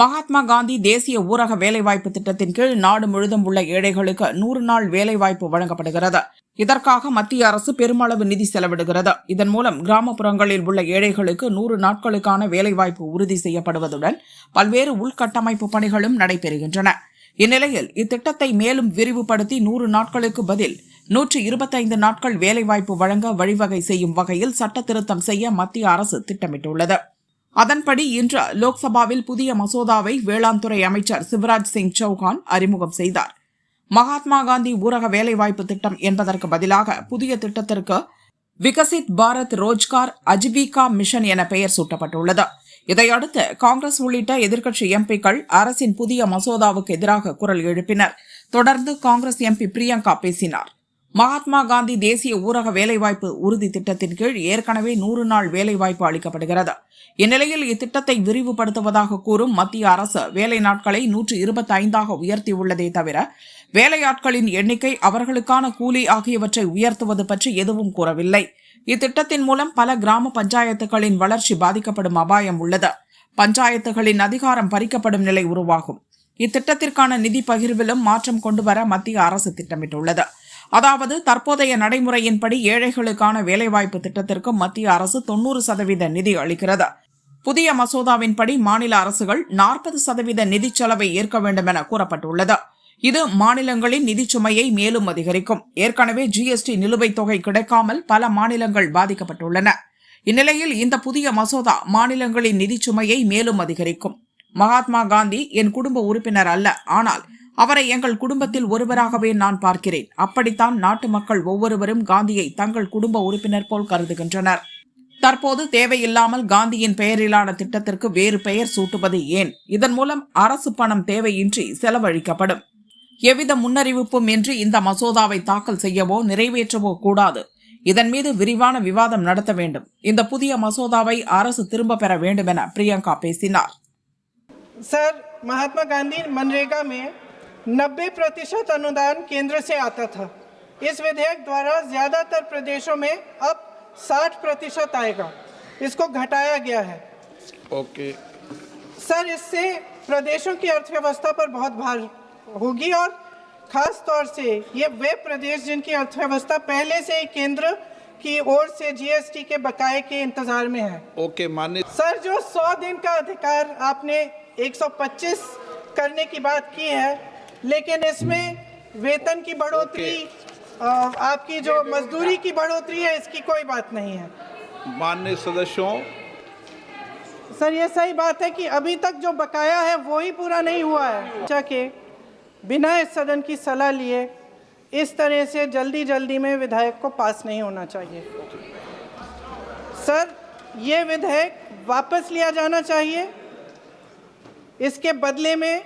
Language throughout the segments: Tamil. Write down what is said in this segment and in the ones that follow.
மகாத்மா காந்தி தேசிய ஊரக வேலைவாய்ப்பு திட்டத்தின் கீழ் நாடு முழுதும் உள்ள ஏழைகளுக்கு நூறு நாள் வேலைவாய்ப்பு வழங்கப்படுகிறது. இதற்காக மத்திய அரசு பெருமளவு நிதி செலவிடுகிறது. இதன் மூலம் கிராமப்புறங்களில் உள்ள ஏழைகளுக்கு நூறு நாட்களுக்கான வேலைவாய்ப்பு உறுதி செய்யப்படுவதுடன் பல்வேறு உள்கட்டமைப்பு பணிகளும் நடைபெறுகின்றன. இந்நிலையில் இத்திட்டத்தை மேலும் விரிவுபடுத்தி நூறு நாட்களுக்கு பதில் நூற்று இருபத்தைந்து நாட்கள் வேலைவாய்ப்பு வழங்க வழிவகை செய்யும் வகையில் சட்ட திருத்தம் செய்ய மத்திய அரசு திட்டமிட்டுள்ளது. அதன்படி இன்று லோக்சபாவில் புதிய மசோதாவை வேளாண் துறை அமைச்சர் சிவராஜ் சிங் சௌகான் அறிமுகம் செய்தார். மகாத்மா காந்தி ஊரக வேலைவாய்ப்பு திட்டம் என்பதற்கு பதிலாக புதிய திட்டத்திற்கு விகசித் பாரத் ரோஜ்கார் அஜிவிகா மிஷன் என பெயர் சூட்டப்பட்டுள்ளது. இதையடுத்து காங்கிரஸ் உள்ளிட்ட எதிர்க்கட்சி எம்பிக்கள் அரசின் புதிய மசோதாவுக்கு எதிராக குரல் எழுப்பினர். தொடர்ந்து காங்கிரஸ் எம்பி பிரியங்கா பேசினார். மகாத்மா காந்தி தேசிய ஊரக வேலைவாய்ப்பு உறுதி திட்டத்தின் கீழ் ஏற்கனவே நூறு நாள் வேலைவாய்ப்பு அளிக்கப்படுகிறது. இந்நிலையில் இத்திட்டத்தை விரிவுபடுத்துவதாக கூறும் மத்திய அரசு வேலை நாட்களை நூற்று இருபத்தி ஐந்தாக உயர்த்தியுள்ளதே தவிர வேலையாட்களின் எண்ணிக்கை அவர்களுக்கான கூலி ஆகியவற்றை உயர்த்துவது பற்றி எதுவும் கூறவில்லை. இத்திட்டத்தின் மூலம் பல கிராம பஞ்சாயத்துகளின் வளர்ச்சி பாதிக்கப்படும் அபாயம் உள்ளது. பஞ்சாயத்துகளின் அதிகாரம் பறிக்கப்படும் நிலை உருவாகும். இத்திட்டத்திற்கான நிதி பகிர்விலும் மாற்றம் கொண்டுவர மத்திய அரசு திட்டமிட்டுள்ளது. அதாவது தற்போதைய நடைமுறையின்படி ஏழைகளுக்கான வேலைவாய்ப்பு திட்டத்திற்கு மத்திய அரசு தொன்னூறு சதவீத நிதி அளிக்கிறது. புதிய மசோதாவின்படி மாநில அரசுகள் நாற்பது சதவீத நிதிச் செலவை ஏற்க வேண்டும் என கூறப்பட்டுள்ளது. இது மாநிலங்களின் நிதிச் சுமையை மேலும் அதிகரிக்கும். ஏற்கனவே ஜிஎஸ்டி நிலுவைத் தொகை கிடைக்காமல் பல மாநிலங்கள் பாதிக்கப்பட்டுள்ளன. இந்நிலையில் இந்த புதிய மசோதா மாநிலங்களின் நிதிச் சுமையை மேலும் அதிகரிக்கும். மகாத்மா காந்தி என் குடும்ப உறுப்பினர் அல்ல. ஆனால் அவரை எங்கள் குடும்பத்தில் ஒருவராகவே நான் பார்க்கிறேன். அப்படித்தான் நாட்டு மக்கள் ஒவ்வொருவரும் காந்தியை தங்கள் குடும்ப உறுப்பினர் போல் கருதுகின்றனர். தற்போது தேவையில்லாமல் காந்தியின் பெயரிலான திட்டத்திற்கு வேறு பெயர் சூட்டுவது ஏன் இதன் மூலம் அரசு பணம் தேவையின்றி செலவழிக்கப்படும் எவ்வித முன்னறிவிப்பும் இன்றி இந்த மசோதாவை தாக்கல் செய்யவோ நிறைவேற்றவோ கூடாது இதன் மீது விரிவான விவாதம் நடத்த வேண்டும் இந்த புதிய மசோதாவை அரசு திரும்ப பெற வேண்டும் என பிரியங்கா பேசினார் सर महात्मा गांधी मनरेगा में 90 प्रतिशत अनुदान केंद्र से आता था इस विधेयक द्वारा ज़्यादातर प्रदेशों में अब 60 प्रतिशत आएगा। इसको घटाया गया है। ओके। सर इससे प्रदेशों की अर्थव्यवस्था पर बहुत भार होगी और खास तौर से ये वे प्रदेश जिनकी अर्थव्यवस्था पहले से ही केंद्र की ओर से जीएसटी के बकाए के इंतज़ार में है। ओके मान्य सर जो 100 दिन का अधिकार आपने 125 करने की बात की है लेकिन इसमें वेतन की बढ़ोतरी आपकी जो मजदूरी की बढ़ोतरी है इसकी कोई बात नहीं है। मान्य सदस्यों सर ये सही बात है कि अभी तक जो बकाया है वो ही पूरा नहीं हुआ है। चर्चा के बिना इस सदन की सलाह लिए इस तरह से जल्दी जल्दी में विधायक को पास नहीं होना चाहिए। सर ये विधेयक वापस लिया जाना चाहिए। इसके बदले में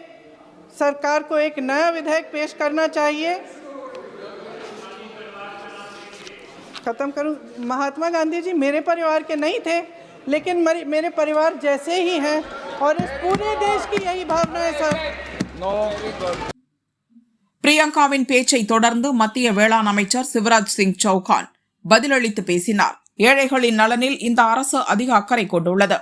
सरकार को एक नया विधेयक पेश करना चाहिए। खत्म करूं महात्मा गांधी जी मेरे परिवार के नहीं थे लेकिन मेरे मेरे परिवार जैसे ही हैं और इस पूरे देश की यही भावना है सर नो பிரியங்காவின் பேச்சை தொடர்ந்து மத்திய வேளாண் அமைச்சர் சிவராஜ் சிங் சௌகான் பதிலளித்து பேசினார் ஏழைகளின் நலனில் இந்த அரசு அதிக அக்கறை கொண்டுள்ளது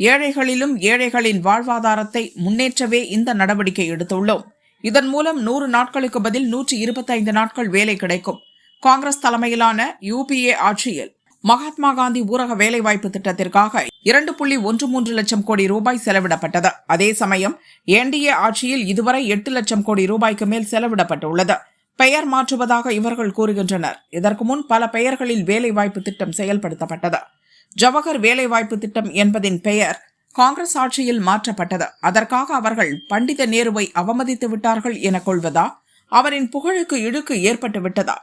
ஏழைகளிலும் ஏழைகளின் வாழ்வாதாரத்தை முன்னேற்றவே இந்த நடவடிக்கை எடுத்துள்ளோம் இதன் மூலம் நூறு நாட்களுக்கு பதில் நூற்றி இருபத்தைந்து நாட்கள் வேலை கிடைக்கும் காங்கிரஸ் தலைமையிலான யூபிஏ ஆட்சியில் மகாத்மா காந்தி ஊரக வேலைவாய்ப்பு திட்டத்திற்காக இரண்டு புள்ளி ஒன்று மூன்று லட்சம் கோடி ரூபாய் செலவிடப்பட்டது. அதே சமயம் என்டிஏ ஆட்சியில் இதுவரை எட்டு லட்சம் கோடி ரூபாய்க்கு மேல் செலவிடப்பட்டுள்ளது. பெயர் மாற்றுவதாக இவர்கள் கூறுகின்றனர். இதற்கு முன் பல பெயர்களில் வேலைவாய்ப்பு திட்டம் செயல்படுத்தப்பட்டது. ஜவஹர் வேலைவாய்ப்பு திட்டம் என்பதின் பெயர் காங்கிரஸ் ஆட்சியில் மாற்றப்பட்டது. அதற்காக அவர்கள் பண்டித நேருவை அவமதித்து விட்டார்கள் என கொள்வதா? அவரின் புகழுக்கு இழுக்கு ஏற்பட்டு விட்டதா?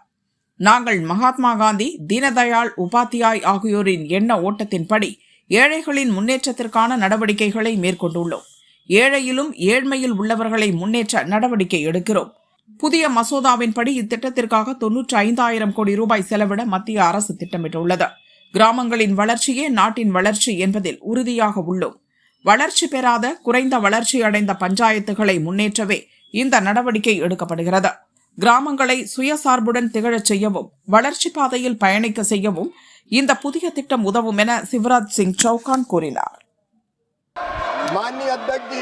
நாங்கள் மகாத்மா காந்தி தீனதயாள் உபாத்தியாய் ஆகியோரின் எண்ண ஓட்டத்தின்படி ஏழைகளின் முன்னேற்றத்திற்கான நடவடிக்கைகளை மேற்கொண்டுள்ளோம். ஏழையிலும் ஏழ்மையில் உள்ளவர்களை முன்னேற்ற நடவடிக்கை எடுக்கிறோம். புதிய மசோதாவின்படி இத்திட்டத்திற்காக தொன்னூற்றி ஐந்தாயிரம் கோடி ரூபாய் செலவிட மத்திய அரசு திட்டமிட்டுள்ளது. கிராமங்களின் வளர்ச்சியே நாட்டின் வளர்ச்சி என்பதில் உறுதியாக உள்ளோம். வளர்ச்சி பெறாத குறைந்த வளர்ச்சி அடைந்த பஞ்சாயத்துகளை முன்னேற்றவே இந்த நடவடிக்கை எடுக்கப்படுகிறது. கிராமங்களை சுயசார்புடன் திகழச் செய்யவும் வளர்ச்சி பாதையில் பயணிக்க செய்யவும் இந்த புதிய திட்டம் உதவும் என சிவராஜ் சிங் சௌகான் கூறினார் माननीय अध्यक्ष जी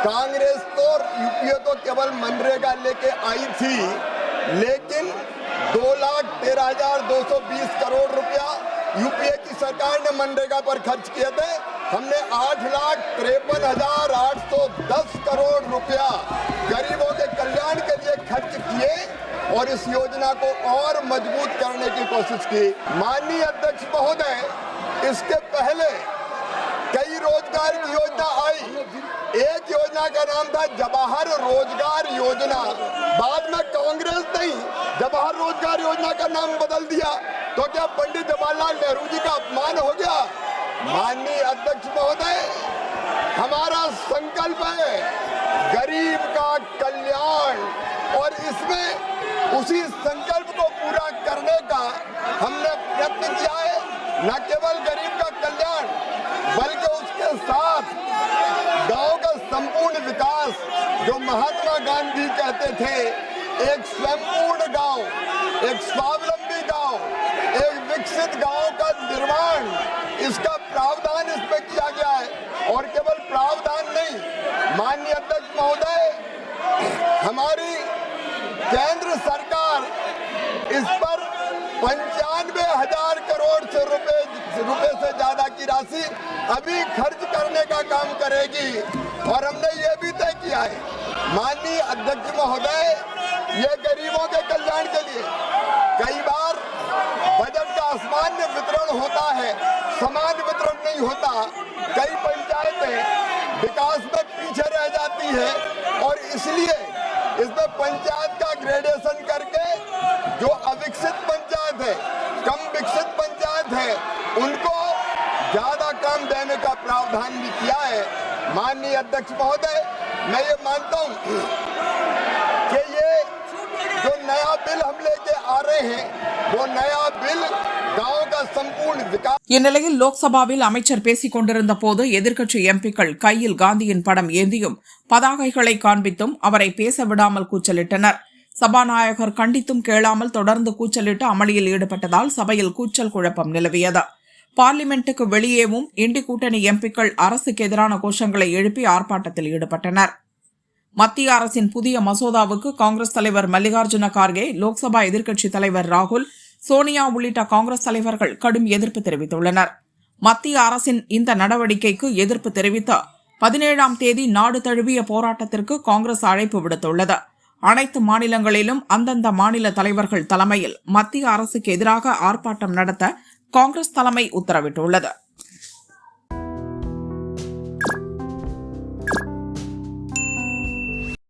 कांग्रेस तो यूपीए तो केवल मनरेगा लेके आई थी लेकिन दो लाख तेरह हजार दो सौ बीस करोड़ रुपया यूपीए की सरकार ने मनरेगा पर खर्च किए थे हमने आठ लाख तिरपन हजार आठ सौ दस करोड़ रुपया गरीबों के कल्याण के लिए खर्च किए और इस योजना को और मज़बूत करने की कोशिश की। माननीय अध्यक्ष महोदय, इसके पहले कई रोज़गार की योजना आई। एक योजना का नाम था जवाहर रोज़गार योजना। बाद में कांग्रेस ने जवाहर रोज़गार योजना का नाम बदल दिया। तो क्या पंडित जवाहरलाल नेहरू जी का अपमान हो गया? माननीय अध्यक्ष महोदय, हमारा संकल्प है गरीब और इसमें उसी संकल्प को पूरा करने का हमने प्रयत्न किया है, न केवल गरीब का कल्याण, बल्कि उसके साथ गाँव का संपूर्ण विकास, जो महात्मा गांधी कहते थे, एक स्वयंपूर्ण गाँव, एक स्वावलंबी गाँव, एक विकसित गाँव का निर्माण इसका प्रावधान इसमें किया गया है। और केवल प्रावधान नहीं माननीय अध्यक्ष महोदय, हमारी सरकार इस पर पंचानवे हज़ार करोड़ से रुपए रुपए से ज़्यादा की राशि अभी खर्च करने का काम करेगी। और हमने ये भी तय किया है, माननीय अध्यक्ष महोदय, ये गरीबों के कल्याण के लिए कई बार बजट का असामान्य वितरण होता है, समान वितरण नहीं होता। कई पंचायतें विकास में पीछे रह जाती है और इसलिए इसमें पंचायत का ग्रेडेशन करके जो अविकसित पंचायत है, कम विकसित पंचायत है, उनको ज़्यादा काम देने का प्रावधान भी किया है। माननीय अध्यक्ष महोदय, मैं ये मानता हूँ कि ये जो नया बिल हम लेके आ रहे हैं, वो नया बिल இந்நிலையில் லோக்சபாவில் அமைச்சர் பேசிக் கொண்டிருந்த போது எதிர்க்கட்சி எம்பிக்கள் கையில் காந்தியின் படம் ஏந்தியும் பதாகைகளை காண்பித்தும் அவரை பேச விடாமல் கூச்சலிட்டனர். சபாநாயகர் கண்டித்தும் கேளாமல் தொடர்ந்து கூச்சலிட்டு அமளியில் ஈடுபட்டதால் சபையில் கூச்சல் குழப்பம் நிலவியது. பார்லிமெண்ட்டுக்கு வெளியேவும் இண்டி கூட்டணி எம்பிக்கள் அரசுக்கு எதிரான கோஷங்களை எழுப்பி ஆர்ப்பாட்டத்தில் ஈடுபட்டனர். மத்திய அரசின் புதிய மசோதாவுக்கு காங்கிரஸ் தலைவர் மல்லிகார்ஜுன கார்கே லோக்சபா எதிர்க்கட்சித் தலைவர் ராகுல் சோனியா உள்ளிட்ட காங்கிரஸ் தலைவர்கள் கடும் எதிர்ப்பு தெரிவித்துள்ளனர். மத்திய அரசின் இந்த நடவடிக்கைக்கு எதிர்ப்பு தெரிவித்து பதினேழாம் தேதி நாடு தழுவிய போராட்டத்திற்கு காங்கிரஸ் அழைப்பு விடுத்துள்ளது. அனைத்து மாநிலங்களிலும் அந்தந்த மாநில தலைவர்கள் தலைமையில் மத்திய அரசுக்கு எதிராக ஆர்ப்பாட்டம் நடத்த காங்கிரஸ் தலைமை உத்தரவிட்டுள்ளது.